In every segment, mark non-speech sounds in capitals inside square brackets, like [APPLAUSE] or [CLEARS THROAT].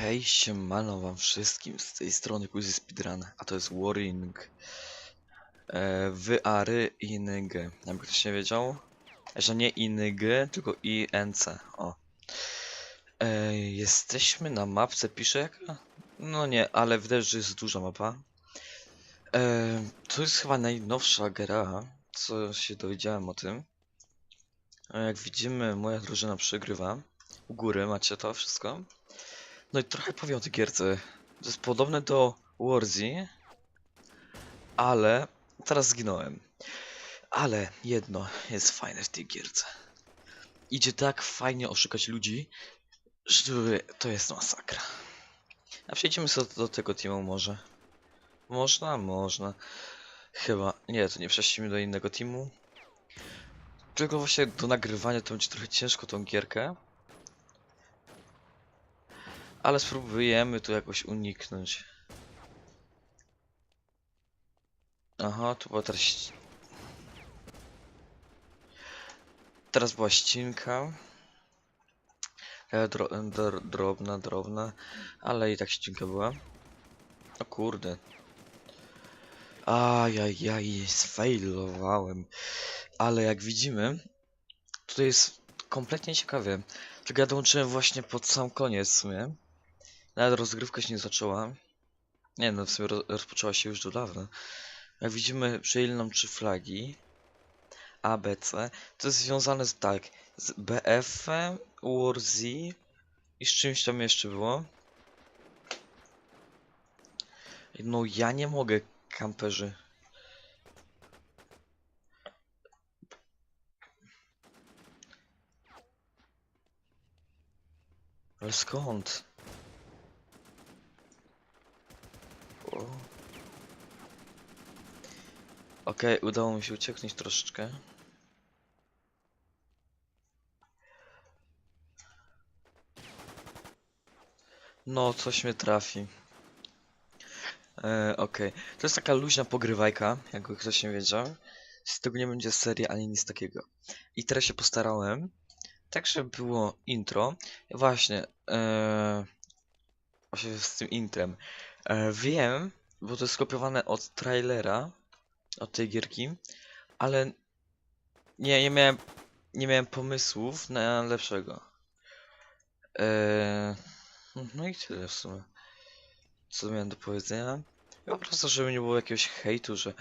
Hej, siemano wam wszystkim, z tej strony Kuzy Speedrun, a to jest Warring. E, wy Ary Inyg. Jakby ktoś nie wiedział, że nie Inyg, tylko INC, o. E, jesteśmy na mapce, pisze jaka? No nie, ale widać, że jest duża mapa. E, to jest chyba najnowsza gra, co się dowiedziałem o tym. E, jak widzimy, moja drużyna przegrywa. U góry macie to wszystko. No i trochę powiem o tej gierce. To jest podobne do Warzy, ale teraz zginąłem. Ale jedno jest fajne w tej gierce. Idzie tak fajnie oszukać ludzi, że to jest masakra. A przejdziemy sobie do tego teamu może. Można? Można. Chyba. Nie, to nie przejdziemy do innego teamu. Tylko właśnie do nagrywania to będzie trochę ciężko tą gierkę. Ale spróbujemy tu jakoś uniknąć. Aha, tu była teraz... Teraz była ścinka. Dro, dro, drobna, drobna, ale i tak ścinka była. O kurde. Ajajaj, sfailowałem. Ale jak widzimy, tutaj jest kompletnie ciekawie. Tylko ja dołączyłem właśnie pod sam koniec w sumie. Nawet rozgrywka się nie zaczęła. Nie no, w sumie ro rozpoczęła się już do dawna. Jak widzimy, przejęli nam trzy flagi. A, B, C. To jest związane z tak, z BF-em, War Z i z czymś tam jeszcze było. No ja nie mogę, kamperzy. Ale skąd? Okej, udało mi się ucieknąć troszeczkę. No, coś mnie trafi. E, Okej, to jest taka luźna pogrywajka, jakby ktoś nie wiedział. Z tego nie będzie serii ani nic takiego. I teraz się postarałem, tak żeby było intro. Właśnie, e, właśnie z tym intrem. E, wiem, bo to jest skopiowane od trailera, od tej gierki, ale nie, nie miałem, nie miałem pomysłów na lepszego. E, no i tyle w sumie. Co miałem do powiedzenia? Po prostu, żeby nie było jakiegoś hejtu, że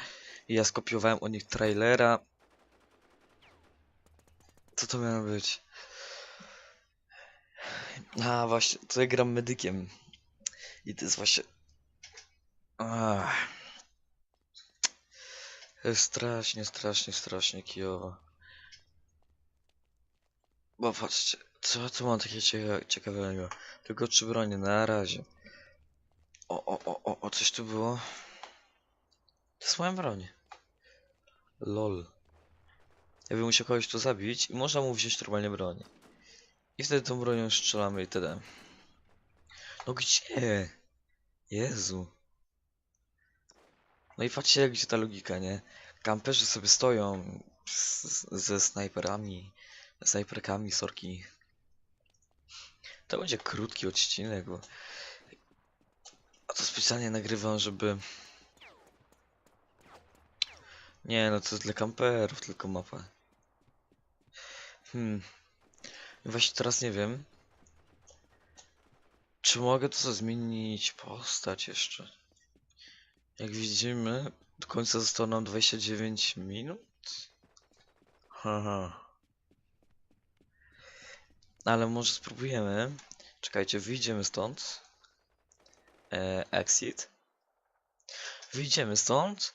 ja skopiowałem od nich trailera. Co to miało być? A właśnie, ja gram medykiem. I to jest właśnie... Ach. Jest strasznie, strasznie, strasznie kijowo. Bo patrzcie, co tu mam takiego cieka ciekawego? Tylko trzy bronie, na razie. O, o, o, o, o, coś tu było. To jest moja broń. Lol. Ja bym musiał kogoś tu zabić i można mu wziąć normalnie broń. I wtedy tą bronią strzelamy i tyle. No gdzie? Jezu. No i patrzcie, gdzie ta logika, nie? Kamperzy sobie stoją ze snajperami, snajperkami, sorki. To będzie krótki odcinek, bo... A to specjalnie nagrywam, żeby... Nie, no to jest dla kamperów tylko mapa. Hmm. Właśnie teraz nie wiem. Czy mogę to zmienić postać jeszcze? Jak widzimy, do końca zostało nam 29 minut. Haha. Ale może spróbujemy. Czekajcie, wyjdziemy stąd. E, exit. Wyjdziemy stąd.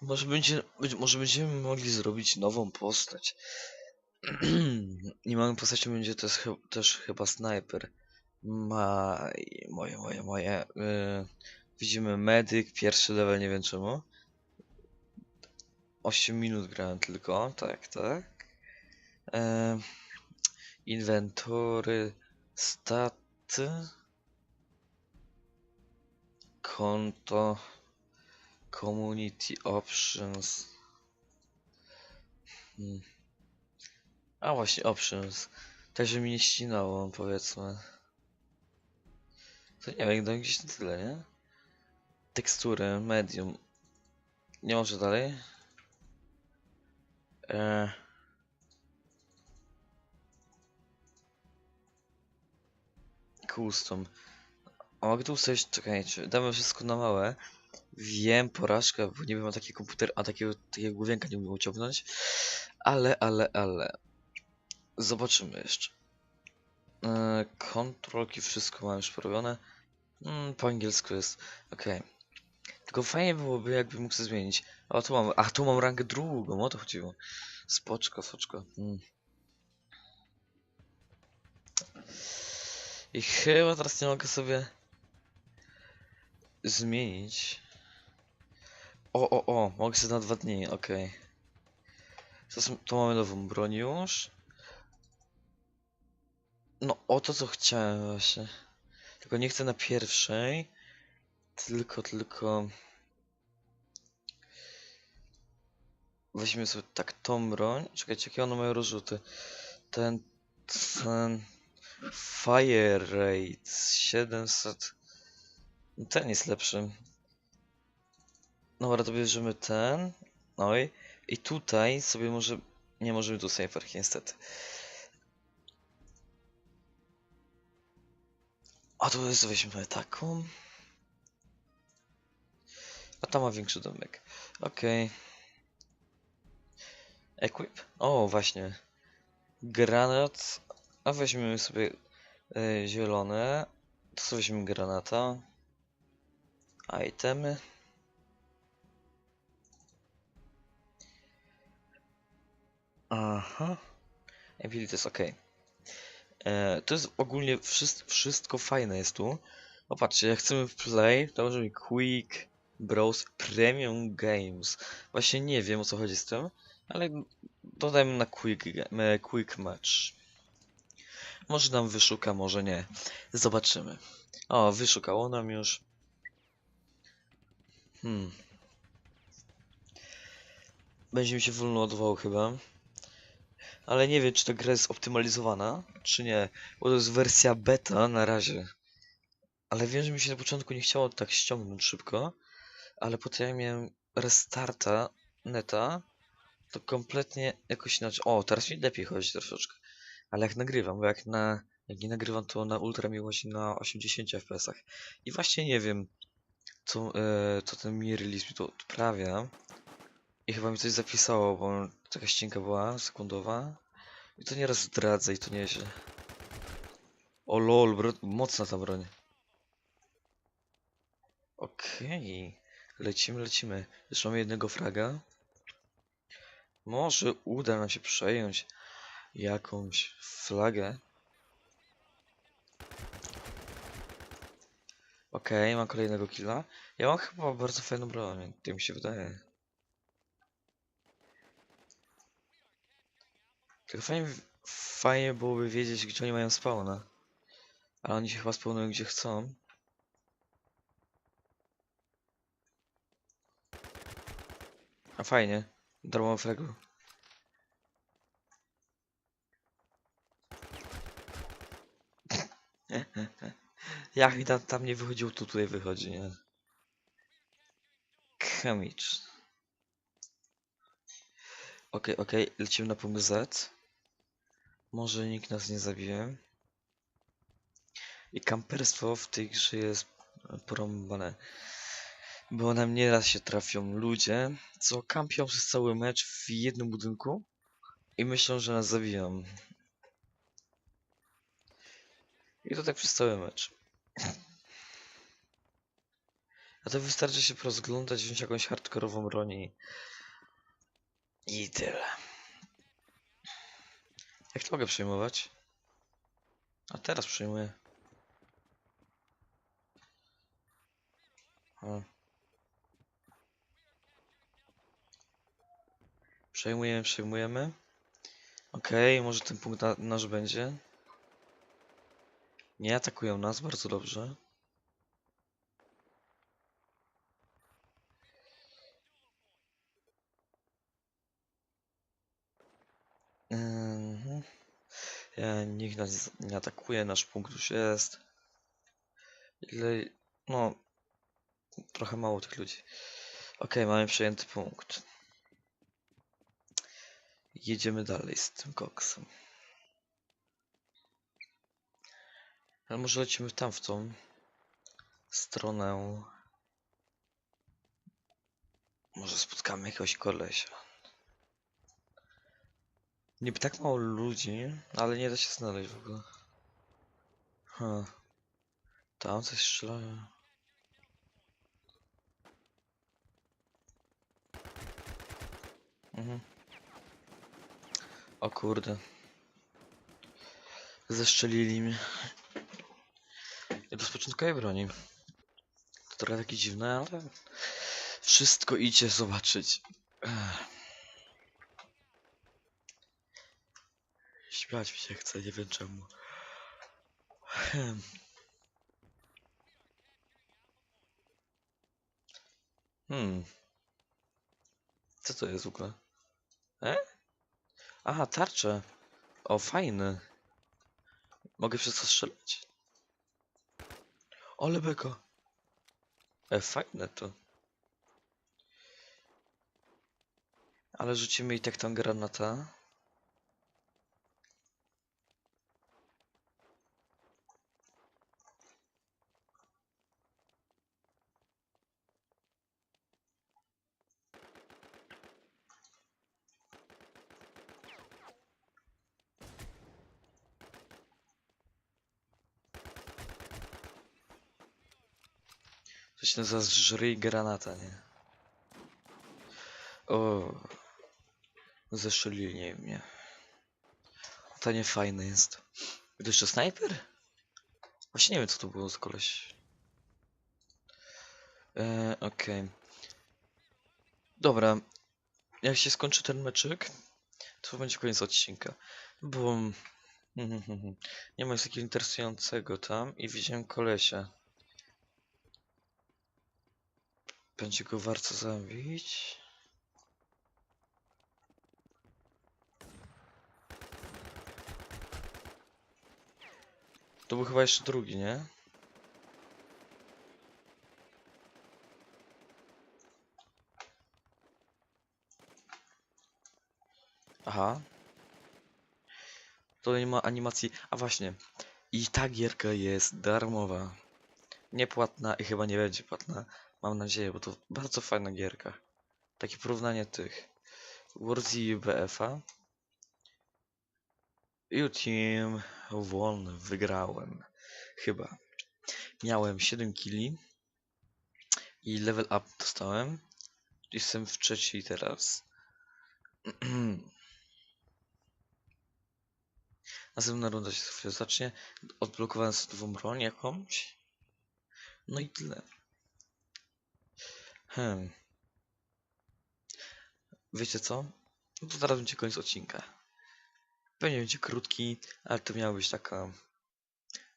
Może, będzie, być- może będziemy mogli zrobić nową postać. [CLEARS THROAT] I moją postacią będzie też, też chyba snajper. Maj, moje, moje, moje. y, widzimy medyk, pierwszy level, nie wiem czemu. 8 minut grałem tylko, tak, tak. E, inwentory, konto, community options. Hmm. A właśnie, options. Tak, że mi nie ścinało, powiedzmy. To nie wiem, gdzieś na tyle, nie? Tekstury, medium. Nie może dalej? Eee. Custom. A mogę tu ustawić, czekajcie, damy wszystko na małe. Wiem, porażka, bo nie wiem, taki komputer, a takiego, takiego główienka nie umiem uciągnąć. Ale, ale, ale. Zobaczymy jeszcze. Eee, kontrolki, wszystko mam już porobione. Mm, po angielsku jest. Okej. Tylko fajnie byłoby, jakby mógł sobie zmienić. A tu mam, a tu mam rangę drugą, o to chodziło. Spoczko, spoczko. Mm. I chyba teraz nie mogę sobie zmienić. O, o, o, mogę sobie na dwa dni, okej. To, są- to mamy nową broń już. No, o to co chciałem właśnie. Tylko nie chcę na pierwszej. Tylko, tylko... Weźmy sobie tak tą broń. Czekajcie, jakie one mają rozrzuty. Ten... ten... Fire rate 700... No Ten jest lepszy. Dobra, to bierzemy ten. No i... Tutaj sobie może... Nie możemy tu safer, niestety. A tu jest, weźmy taką. Tam ma większy domek. Okej. Equip? O, właśnie. Granat. A weźmiemy sobie e, zielone. To sobie weźmiemy granata. Itemy. Aha. Ability jest ok. E, to jest ogólnie wszystko, wszystko fajne jest tu. Popatrzcie, jak chcemy play, to możemy quick, browse, premium games. Właśnie nie wiem o co chodzi z tym, ale dodajmy na quick, e, quick match. Może nam wyszuka, może nie. Zobaczymy. O, wyszukało nam już. Hmm. Będzie mi się wolno ładowało chyba. Ale nie wiem, czy ta gra jest optymalizowana, czy nie. Bo to jest wersja beta na razie. Ale wiem, że mi się na początku nie chciało tak ściągnąć szybko. Ale potem jak miałem restarta neta, to kompletnie jakoś inaczej. O, teraz mi lepiej chodzi troszeczkę. Ale jak nagrywam, bo jak na. Jak nie nagrywam, to na ultra mi na 80 fps-ach. I właśnie nie wiem, co, e, co ten mi release mi to odprawia. I chyba mi coś zapisało, bo taka ścianka była sekundowa. I to nieraz zdradza i to nieźle. O lol, bro, mocna ta broń. Okej. Lecimy, lecimy. Już mamy jednego fraga. Może uda nam się przejąć jakąś flagę. Okej, mam kolejnego killa. Ja mam chyba bardzo fajną broń, tak mi się wydaje. Tylko fajnie, fajnie byłoby wiedzieć, gdzie oni mają spawna. Ale oni się chyba spawnują gdzie chcą. A fajnie. Darmowy fragu. [LAUGHS] Jak mi tam, tam nie wychodził, to tutaj wychodzi, nie? Chemicz. Okej, okej, lecimy na punkt Z. Może nikt nas nie zabije. I kamperstwo w tej grze jest porąbane. Bo nam nieraz się trafią ludzie, co kampią przez cały mecz w jednym budynku i myślą, że nas zabiją. I to tak przez cały mecz. A to wystarczy się porozglądać, wziąć jakąś hardkorową broń i... I tyle. Jak to mogę przejmować? A teraz przejmuję. O. Przejmujemy, przejmujemy. Okej, może ten punkt na, nasz będzie. Nie atakują nas, bardzo dobrze. Mhm. Ja, nikt nas nie atakuje, nasz punkt już jest. Ile... No... Trochę mało tych ludzi. Okej, mamy przejęty punkt. Jedziemy dalej z tym koksem. Ale może lecimy tam w tą stronę. Może spotkamy jakiegoś kolesia. Niby tak mało ludzi, ale nie da się znaleźć w ogóle. Huh. Tam coś strzelają. Mhm. O kurde. Zeszczelili mnie. Bez początkowej broni. To trochę takie dziwne, ale... Wszystko idzie zobaczyć. Śmiać mi się chce, nie wiem czemu. Hmm. Co to jest w ogóle? E? Aha, tarcze. O, fajny. Mogę przez to strzelać. Ale beko. E, fajne to. Ale rzucimy i tak tam granata. To się nazywa żryj granata, nie? O, zeszelili mnie. To nie fajne jest. To jeszcze snajper? Właśnie nie wiem co to było za koleś. Eee, okej. Dobra. Jak się skończy ten meczyk, to będzie koniec odcinka. Bo... [LAUGHS] Nie ma nic takiego interesującego tam i widziałem kolesia. Będzie go warto zabić. To był chyba jeszcze drugi, nie? Aha. To nie ma animacji. A właśnie. I ta gierka jest darmowa. Niepłatna i chyba nie będzie płatna. Mam nadzieję, bo to bardzo fajna gierka. Takie porównanie tych Warzy BF-a. Team wolny, wygrałem. Chyba. Miałem 7 killi i level up dostałem. Jestem w trzeciej teraz. [CLEARS THROAT] Następna runda się zacznie. Odblokowałem sobie nową broń jakąś. No i tyle. Hmm. Wiecie co? No to zaraz będzie koniec odcinka. Pewnie będzie krótki, ale to miała być taka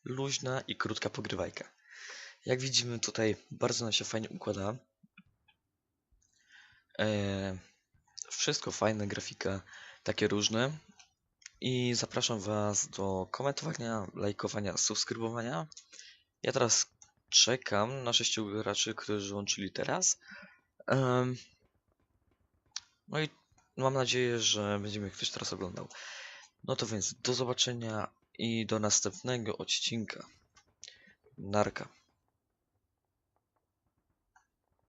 luźna i krótka pogrywajka. Jak widzimy tutaj bardzo nam się fajnie układa. Eee, wszystko fajne, grafika takie różne. I zapraszam Was do komentowania, lajkowania, subskrybowania. Ja teraz czekam na sześciu graczy, którzy łączyli teraz. No i mam nadzieję, że będzie mnie ktoś teraz oglądał. No to więc do zobaczenia i do następnego odcinka. Narka.